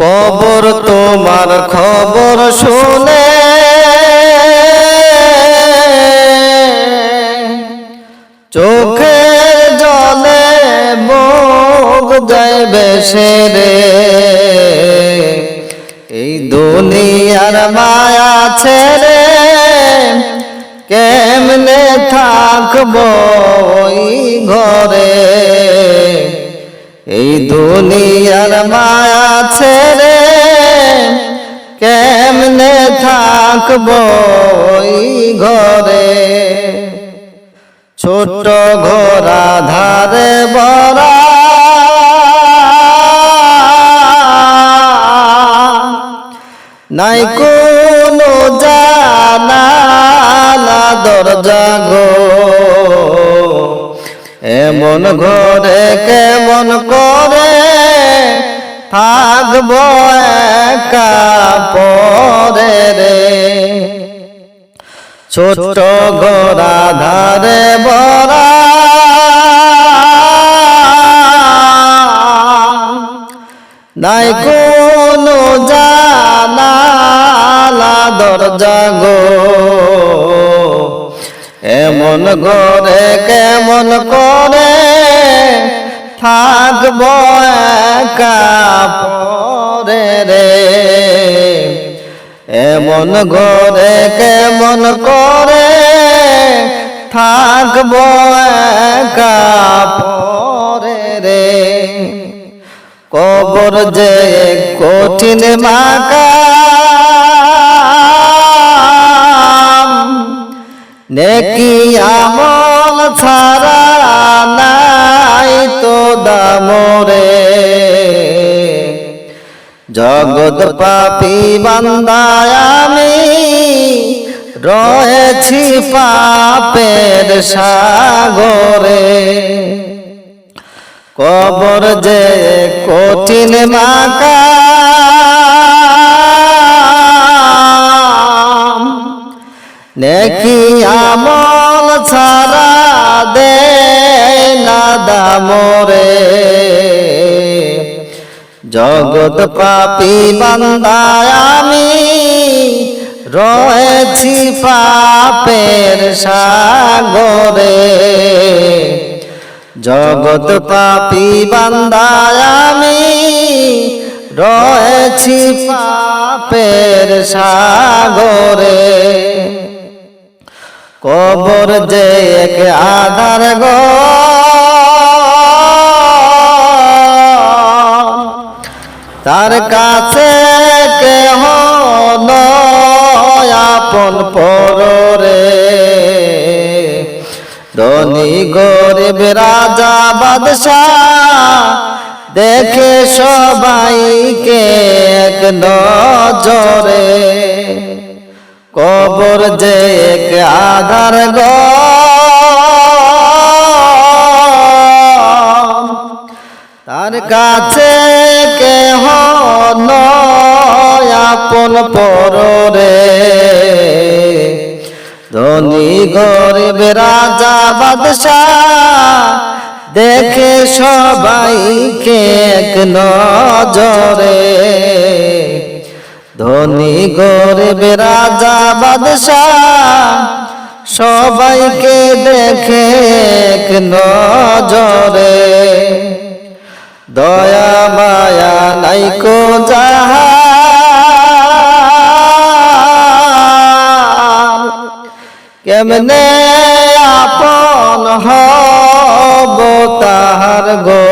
কবর তোমার খবর শুনে। চোখে জলে মুখ যায় বেশে রে এই দুনিয়ার মায়া ছেড়ে কেমনে থাকব ঘরে? এই দুনিয়ার মায়া ছেড়ে কেমনে থাকব ঘরে? ছোট ঘোড়া ধারে বড়া নাই কোনো জানালা, দরজা গো। এমন ঘরে কেমন করে থাকব একা পরে রে? ছোট গোরা ধারে বরা নাই কোনো জানালা, দরজা গো। এমন ঘরে কেমন করে? থাকব পরে রে। এমন ঘরে কেমন করে? থাকব একা পরে রে। কবর যে কঠিন মাকা নেকি আমল ছাড়া নাই তো দামরে। জগৎ পাপি বান্দায় আমি রয়েছি পাপের সাগরে। কবর যে কঠিন মাকা নেকি আমল ছাড়া দে না দামরে। জগৎ পাপি বান্দায় আমি রয়েছি পাপের সাগরে। জগৎ পাপি বান্দায় আমি রয়েছি পাপের সাগরে। কবর যে এক আধার গো। তার কাছে কেহ আপন পরে ধনী গরিব রাজা বাদশাহ, দেখে সবাইকে এক নজরে। কবর যে আধার গো। তার কাছে কেহ আপন পরে ধনী গরিব রাজা বাদশাহ দেখে সবাইকে এক নজরে। ধনী গরিব রাজা বাদশাহ সবাইকে দেখে এক নজরে। দয়া, মায়া নাইকো যাহা কেমনে আপন হব তাহার গো?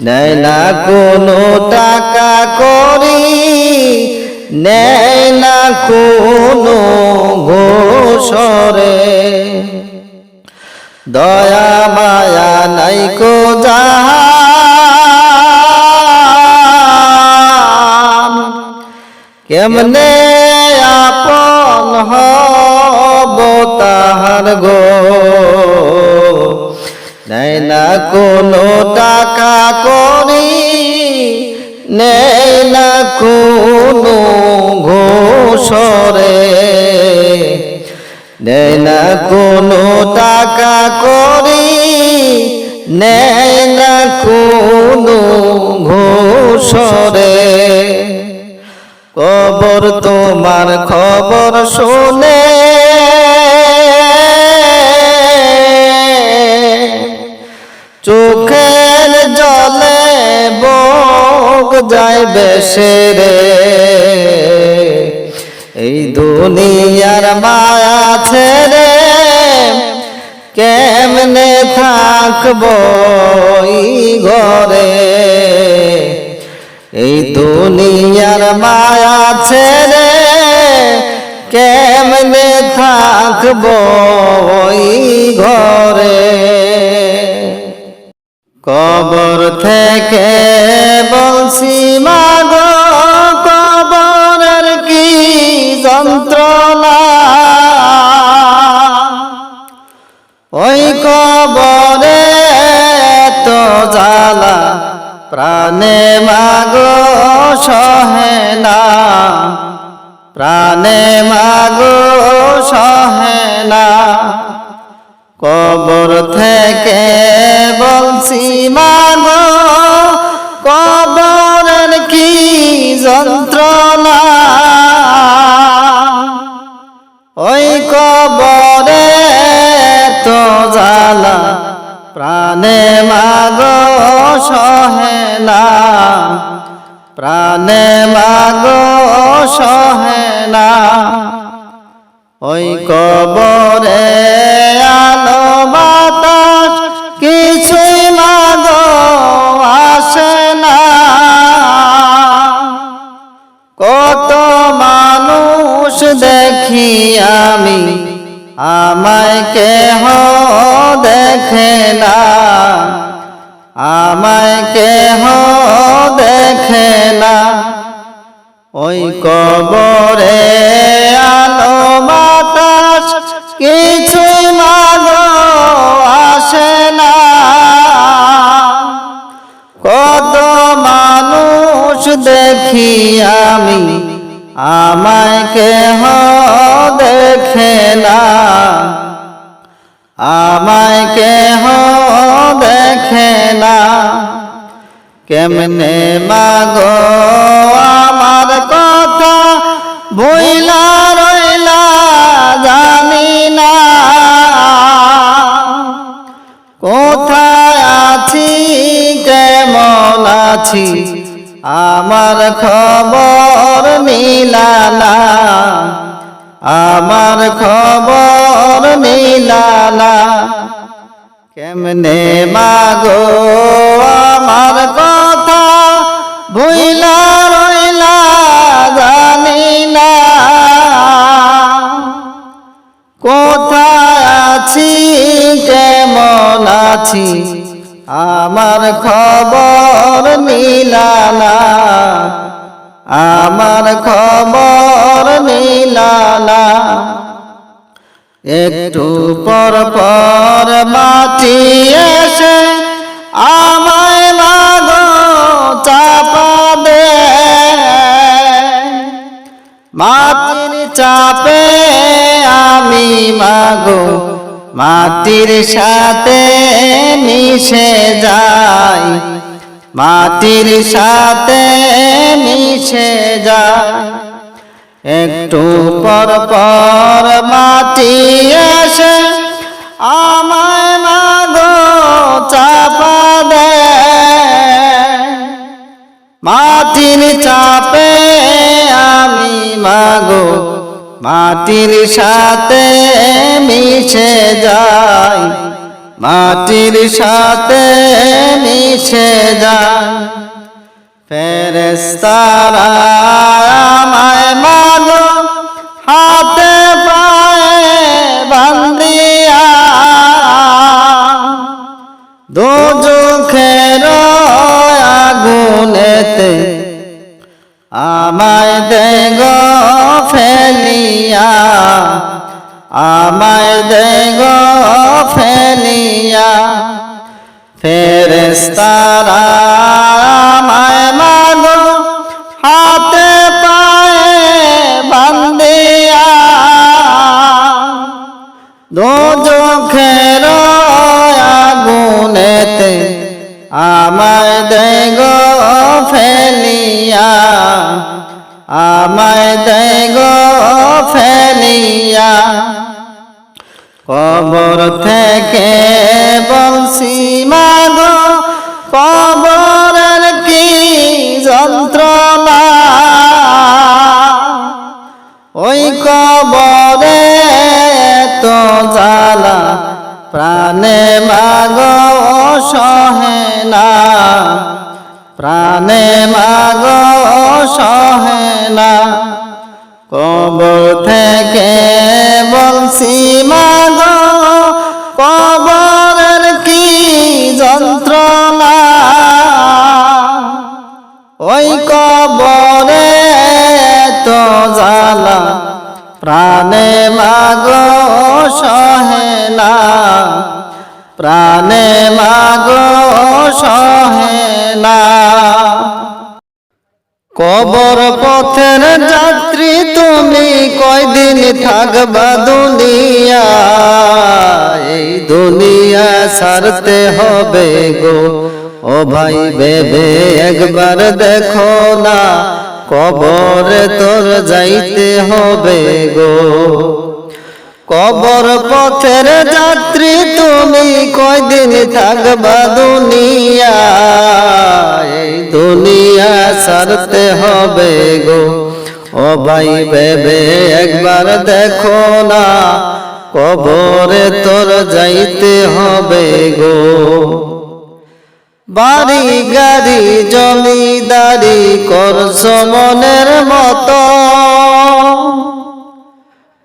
নেয় না কোনো টাকা করি, নেয় না কোনো ঘোষরে। দয়া, মায়া নাই কো কেমনে আপন হব তাহার গো? নেয় না কোনো টাকা করি, নেয় না কোনো ঘোষরে, নেয় না কোনো টাকা করি, নেয় না কোনো ঘোষ সরে কবর তোমার খবর শুনে যায় বেশে রে। এই দুনিয়ার মায়া ছেড়ে কেমনে থাকব ঘরে? এই দুনিয়ার মায়া ছেড়ে কেমনে থাকব ঘরে? কবর থেকে বলছি, মাগো কবরের কি যন্ত্রণা? ওই কবরে তো জ্বালা, প্রাণে মাগো, সহে না। প্রাণে মাগো, সহে না। কবর থেকে বলছি, মাগো, কবরের কি যন্ত্রণা? ওই কবরে তো জ্বালা, প্রাণে মাগো, সহে না। প্রাণে মাগো, সহে না। ওই কবরে কবরে আলো বাতাস, কিছুই মাগো আসে না। কত মানুষ দেখি আমি, আমায় কেহ দেখে না। আমায় কেহ দেখে না। কেমনে মাগো আমার ভুইলা রইলা জানি না কোথায় আছি, কেমন আছি, আমার খবর নিলা না আমার খবর না কেমনে মাগো আমার কথা ভুইলা আছি, আমার খবর নিলা না আমার খবর নিলা না একটু পর পর মাটি এসে আমায় মাগো চাপা দে মাটির চাপে আমি মাগো মাটির সাথে মিশে যাই, মাটির সাথে মিশে যায় একটু পর পর মাটি এসে আমায় মাগো চাপা দে মাটির চাপে আমি মাগো মাটির সাথে মিশে যাই মাটির সাথে মিশে যায়। ফেরেস্তারা আমায় মাগো হাতে পায়ে বান্দিয়া দু চোখের আগুনেতে আমায় দেগ। ফেলিয়া আমায় দেগ ফেলিয়া ফেরেস্তারা কবর থেকে বলছি, মাগো, কবরের কি যন্ত্রণা? ওই কবরে তো জ্বালা, প্রাণে মাগো, সহে না। প্রাণে মাগো, সহে না। কবর থেকে বলছি মাগো কবর পথের যাত্রী তুমি কয়দিন থাকবা দুনিয়া? এই দুনিয়া সারতে হবে গো। ও ভাই বেবে, একবার দেখো না, কবরে তোর যাইতে হবে গো। কবর পথের যাত্রী তুমি কয়দিন থাকবা দুনিয়া? দুনিয়া সারতে হবে গো। ও ভাই বেবে একবার দেখো না, কবরে তোর যাইতে হবে গো। বাড়ি গাড়ি জমিদারি করছ মনের মতো।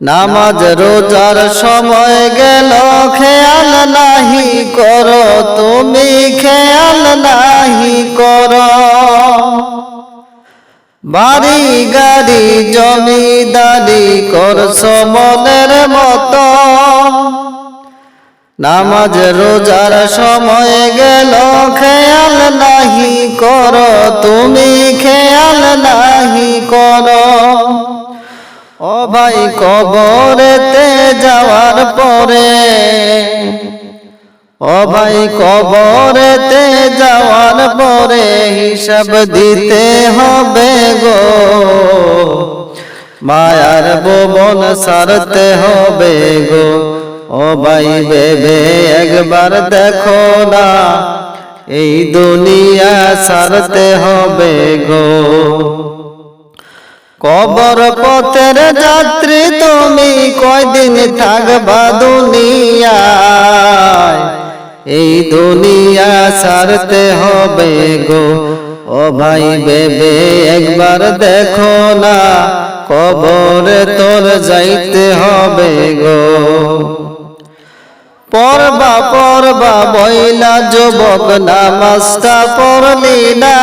নামাজ রোজার সময় গেল, খেয়াল নাহি করো, তুমি খেয়াল নাহি করো। বাড়ি গাড়ি, জমিদারি করছ মনের মতো। নামাজ রোজার সময় গেল, খেয়াল নাহি করো, তুমি খেয়াল নাহি করো। ও ভাই কবরেতে যাওয়ার পরে, ও ভাই কবরেতে যাওয়ার পরে হিসাব দিতে হবে গো। মায়ার ভুবন সারতে হবে গো। ও ভাই বেবে একবার দেখো না, এই দুনিয়া সারতে হবে গো। কবর পথের যাত্রী তুমি কয়দিন থাকবা দুনিয়ায়? এই দুনিয়া সারতে হবে গো। ও ভাই বেবে, একবার দেখো না, কবরে তোর যাইতে হবে গো। পরবা পরবা বইলা যুবক, নামাজটা পড়লি না।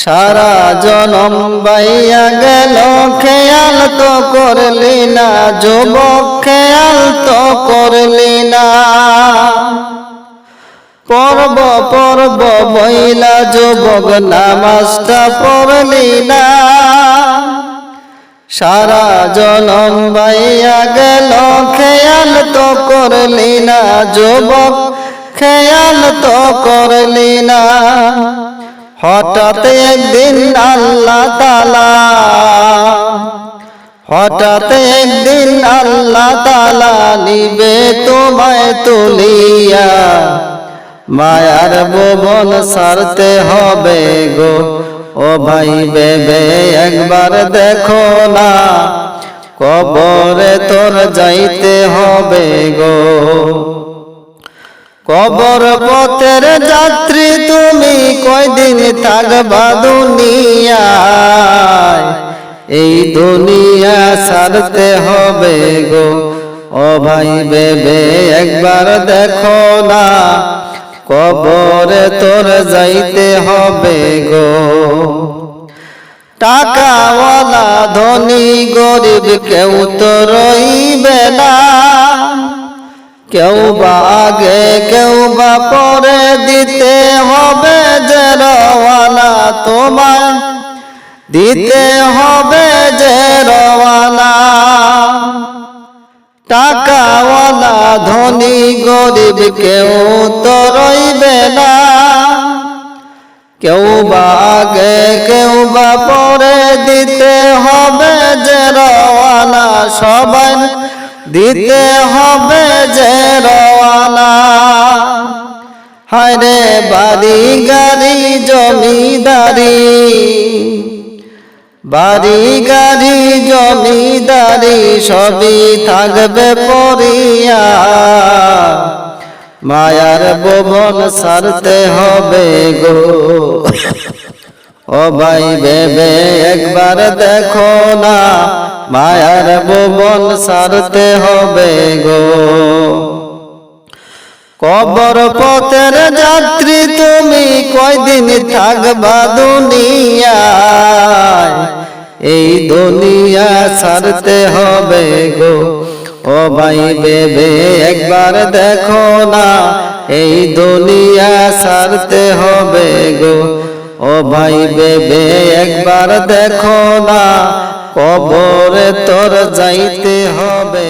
সারা জনম বাইয়া গেল, খেয়াল তো করলি না, যুবক খেয়াল তো করলি না। পর্ব পর্ব বইলা, যুবক নামাজটা পড়লি না। সারা জনম বাইয়া গেল, খেয়াল তো করলি না, যুবক খেয়াল তো করলি না। হঠাৎ একদিন আল্লাহ তালা হঠাৎ একদিন আল্লাহ তালা নিবে তোমায় তুলিয়া। মায়ার ভুবন সারতে হবে গো, ও ভাই বেবে, একবার দেখো না, কবরে তোর যাইতে হবে গো। কবর পথের যাত্রী তুমি কয়দিন থাকবা দুনিয়ায়? এই দুনিয়া সারতে হবে গো। ও ভাই বেবে একবার দেখো না। কবরে তোর যাইতে হবে গো। টাকাওয়ালা ধনী গরিব কেউ তো রইবে না। কেউ বা আগে কেউ বা পরে দিতে হবে যে রওয়ানা তোমার। দিতে হবে যে রওয়ানা। টাকাওয়ালা ধনী গরিব কেউ তো রইবে না। কেউ বা আগে কেউ বা পরে দিতে হবে যে রওয়ানা সবাই দিতে হবে হায়রে বাড়ি গাড়ি জমিদারি। বাড়ি গাড়ি জমিদারি সবই থাকবে পরিয়া মায়ার ভুবন সারতে হবে গো। ও ভাই বেবে একবার দেখো না, মায়ার ভুবন সারতে হবে গো। কবর পথের যাত্রী তুমি কয়দিন থাকবা দুনিয়ায়? এই দুনিয়া সারতে হবে গো। ও ভাই বেবে, একবার দেখো না, এই দুনিয়া সারতে হবে গো। ও ভাই বেবে, একবার দেখো না, কবরে তোর যাইতে হবে